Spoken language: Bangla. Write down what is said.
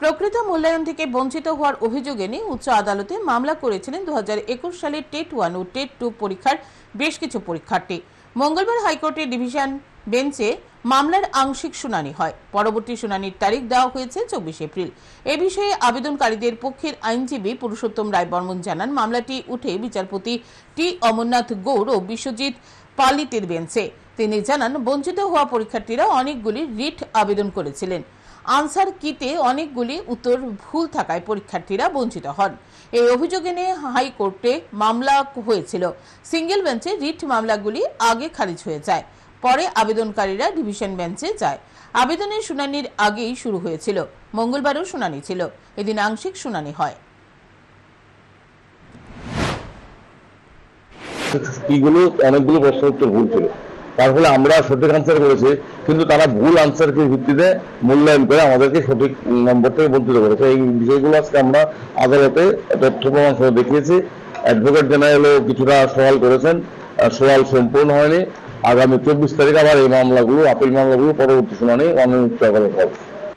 প্রকৃত মূল্যায়ন থেকে বঞ্চিত হওয়ার অভিযোগ এনে উচ্চ আদালতে মামলা করেছিলেন দু সালের টেট ওয়ান ও টেট টু পরীক্ষার বেশ কিছু পরীক্ষার্থী। মঙ্গলবার হাইকোর্টের ডিভিশন বেঞ্চে মামলার আংশিক শুনানি হয়। পরবর্তী শুনানির তারিখ দেওয়া হয়েছে চব্বিশ এপ্রিল। এ বিষয়ে আবেদনকারীদের পক্ষের আইনজীবী পুরুষোত্তম রায় বর্মন জানান, মামলাটি উঠে বিচারপতি টি অমরনাথ গৌড় ও বিশ্বজিৎ পালিতের বেঞ্চে। তিনি জানান, বঞ্চিত হওয়া পরীক্ষার্থীরা অনেকগুলি রিট আবেদন করেছিলেন। আনসার কিতে অনেকগুলি উত্তর ভুল থাকায় পরীক্ষার্থীরা বঞ্চিত হন। এই অভিযোগ এনে হাইকোর্টে মামলা হয়েছিল। সিঙ্গেল বেঞ্চে রিট মামলাগুলি আগে খারিজ হয়ে যায়। পরে আবেদনকারীরা ডিভিশন বেঞ্চে যায়। আবেদনের শুনানির আগেই শুরু হয়েছিল। মঙ্গলবারও শুনানি ছিল। এদিন আংশিক শুনানি হয়। কিগুলো অনেকগুলো প্রশ্ন উত্তর ভুল ছিল। তার ফলে আমরা সঠিক আনসার করেছি, কিন্তু তারা ভুল আনসারকে ভিত্তিতে মূল্যায়ন করে আমাদেরকে সঠিক নম্বর থেকে বঞ্চিত করেছে। এই বিষয়গুলো আজকে আমরা আদালতে তথ্য প্রমাণ সহ দেখিয়েছি। অ্যাডভোকেট জেনারেলও কিছুটা সওয়াল করেছেন সওয়াল সম্পূর্ণ হয়নি। আগামী চব্বিশ তারিখ আবার এই মামলাগুলো, আপিল মামলাগুলো পরবর্তী শুনানি অনিয়মিত আদালত হবে।